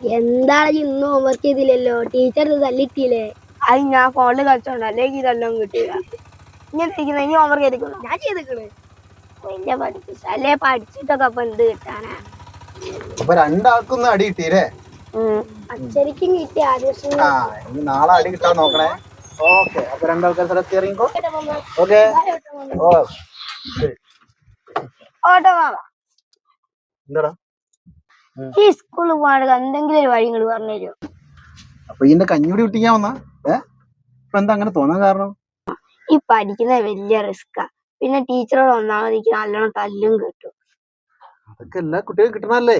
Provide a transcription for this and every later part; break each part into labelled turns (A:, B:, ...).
A: എന്താണ് ഇന്ന് ഹോംവർക്ക് ചെയ്തില്ലല്ലോ? ടീച്ചർ തല്ലിട്ടില്ലേ?
B: അത് ഞാൻ ഫോണിൽ കളിച്ചോണ്ട് അല്ലെങ്കിൽ ഇതെല്ലാം കിട്ടില്ല ഇങ്ങനെ ഇരിക്കുന്ന? ഇനി ഓവർ ചെയ്തിരിക്കുന്നു
A: ഞാൻ ചെയ്തിക്കണ്.
B: വലിയ പഠിപ്പിച്ച. അല്ലേ പഠിച്ചിട്ടൊക്കെ അപ്പൊ എന്ത് കിട്ടാനാ?
C: അപ്പൊ രണ്ടാൾക്കൊന്നും അടി കിട്ടിയില്ലേ?
A: അച്ഛനിക്കും കിട്ടി. ആദ്യം
C: നാളെ അടി കിട്ടാൻ നോക്കണേ. ഓക്കെ അപ്പൊ രണ്ടാൾക്കാർ സ്ഥലത്ത് ഇറങ്ങിക്കോ ഓക്കെ.
B: ഓട്ടോ മാമ
C: എന്താടാ?
B: ഈ സ്കൂളിൽ പോകാൻ എന്തെങ്കിലും ഒരു വഴി ഇങ്ങോട്ട് പറഞ്ഞു തരുമോ
C: അപ്പൊ ഇതിന്റെ കഞ്ഞൂടി കുട്ടിക്കാൻ വന്നാ? ഏഹ് എന്താ അങ്ങനെ തോന്നാൻ കാരണം?
B: ഈ പഠിക്കുന്നത് വലിയ റിസ്ക്കാ പിന്നെ ടീച്ചറോട് ഒന്നാമത് എനിക്ക് നല്ലോണം തല്ലും കിട്ടും.
C: അതൊക്കെ എല്ലാ കുട്ടികൾക്കും കിട്ടണല്ലേ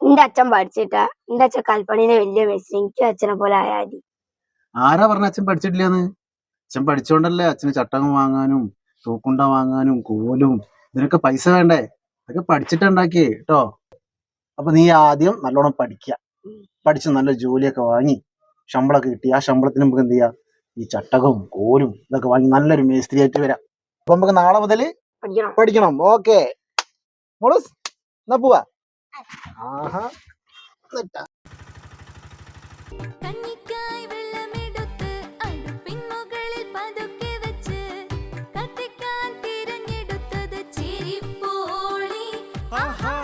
B: എന്റെ അച്ഛൻ പഠിച്ചിട്ടാ. എന്റെ അച്ഛൻ കൽപ്പണിനെ വലിയ മെസ്സി എനിക്ക് അച്ഛനെ പോലെ ആയാൽ
C: ആരാ പറഞ്ഞ അച്ഛൻ പഠിച്ചിട്ടില്ലാന്ന്? അച്ഛൻ പഠിച്ചോണ്ടല്ലേ അച്ഛന് ചട്ടകം വാങ്ങാനും തൂക്കുണ്ട വാങ്ങാനും കോലും ഇതിനൊക്കെ പൈസ വേണ്ടേ? അതൊക്കെ പഠിച്ചിട്ടുണ്ടാക്കിയേ കേട്ടോ? അപ്പൊ നീ ആദ്യം നല്ലോണം പഠിക്കുക പഠിച്ച് നല്ല ജോലിയൊക്കെ വാങ്ങി ശമ്പളമൊക്കെ കിട്ടി. ആ ശമ്പളത്തിന് നമുക്ക് എന്ത് ചെയ്യാം? ഈ ചട്ടകവും കോലും ഇതൊക്കെ വാങ്ങി നല്ലൊരു മേസ്ത്രിയായിട്ട് വരാം. അപ്പൊ നമുക്ക് നാളെ മുതൽ
B: പഠിക്കണം.
C: ഓക്കെ. എന്നാ പോവാ? ആഹാ
D: ആഹാ